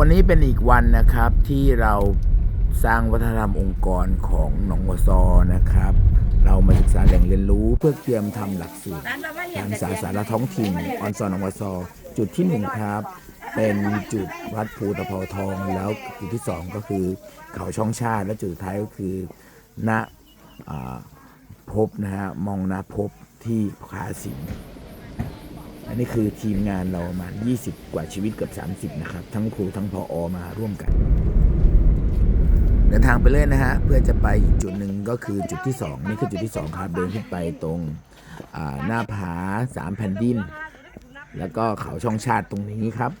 วันนี้เป็นอีกวันนะครับที่เราสร้างวัฒนธรรมองค์กรของหนองวัวซอนะครับ เรามาศึกษาแหล่งเรียนรู้เพื่อเตรียมทำหลักสูตรการศึกษาสารท้องถิ่นออนซอนหนองวัวซอ จุดที่หนึ่งครับ เป็นจุดวัดภูตะเภาทอง แล้วจุดที่สองก็คือเขาช่องชาติ และจุดท้ายก็คือณพบนะฮะมองนาพบที่คาสิง อันนี้คือทีมงานเราประมาณ20 กว่าชีวิตเกือบ30 นะครับ ทั้งครูทั้งพออมาร่วมกัน เดินทางไปเลยนะฮะ เพื่อจะไปอีกจุดหนึ่งก็คือจุดที่ 2 นี่คือจุดที่ 2 ครับ เดินขึ้นไปตรงอ่าหน้าผาสามแผ่นดิน แล้วก็เขาช่องชาติตรงนี้ครับ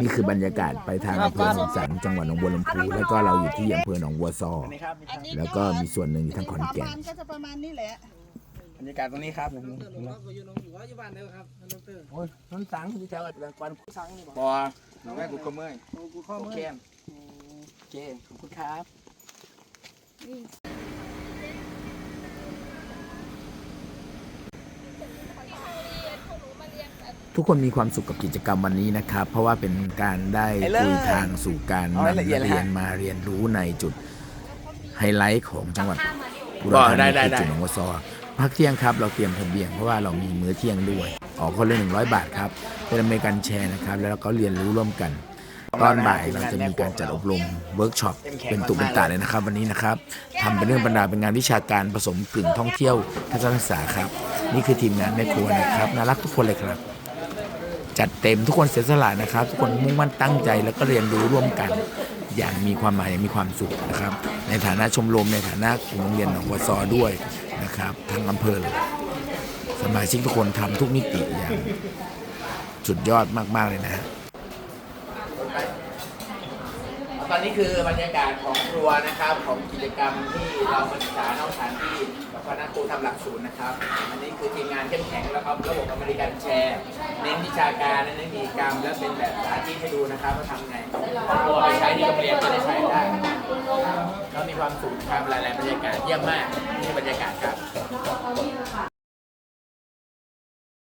นี่คือบรรยากาศไปทางอำเภอหนองสังจังหวัดหนองบัวลำพูแล้วก็เราอยู่ที่อำเภอหนองบัวซอ แล้วก็มีส่วนหนึ่งอยู่ทางขอนแก่นประมาณก็จะประมาณนี้แหละ บรรยากาศตรงนี้ครับเราก็อยู่น้องอยู่ว่าอยู่บ้านเดียวครับน้องเตอร์โอ้ยนนสังที่แถวอัตกวันสั่งนี่บอกปอน้องแม่กูก็เมื่อยโอ้กูข้อโอมือเคโอเคขอบคุณครับทุกคนมีความสุขกับกิจกรรมวันนี้นะครับ เพราะว่าเป็นการได้คุยทางสู่การนำนักเรียนมาเรียนรู้ในจุดไฮไลท์ของจังหวัดอุดรธานีคือจุดหนองวัวซอ พักเที่ยงครับ เราเตรียมทะเบียนเพราะว่าเรามีมื้อเที่ยงด้วยออกคนละหนึ่งร้อยบาทครับเป็นอเมริกันแชร์นะครับ แล้วก็เรียนรู้ร่วมกัน ตอนบ่ายเราจะมีการจัดอบรมเวิร์กช็อปเป็นตุเป็นตาเลยนะครับ วันนี้นะครับทำเป็นเรื่องบรรดาเป็นงานวิชาการผสมกึ่งท่องเที่ยวทัศนศึกษาครับ นี่คือทีมงานแม่ครัวนะครับน่ารักทุกคนเลยครับ จัดเต็มทุกคนเสียสละนะครับ ทุกคนมุ่งมั่นตั้งใจแล้วก็เรียนรู้ร่วมกันอย่างมีความหมายอย่างมีความสุขนะครับ ในฐานะชมรมในฐานะโรงเรียนหนองวัวซอด้วย นะครับทางอำเภอเลยสมาชิกทุกคนทำทุกมิติอย่างสุดยอดมาก ๆ เลยนะตอนนี้คือบรรยากาศของครัวนะครับ ของกิจกรรมที่เรามาศึกษานอกสถานที่กับคณะครูทำหลักสูตรนะครับ อันนี้คือทีมงานเข้มแข็งแล้วครับระบบอเมริกันแชร์ เน้นวิชาการเน้นกิจกรรมและเป็นแบบสาธิตให้ดูนะครับว่าทำไงครอบครัวไปใช้ที่โรงเรียนจะได้ใช้ ความสุขครับหลายๆบรรยากาศเยี่ยมมากนี่บรรยากาศครับ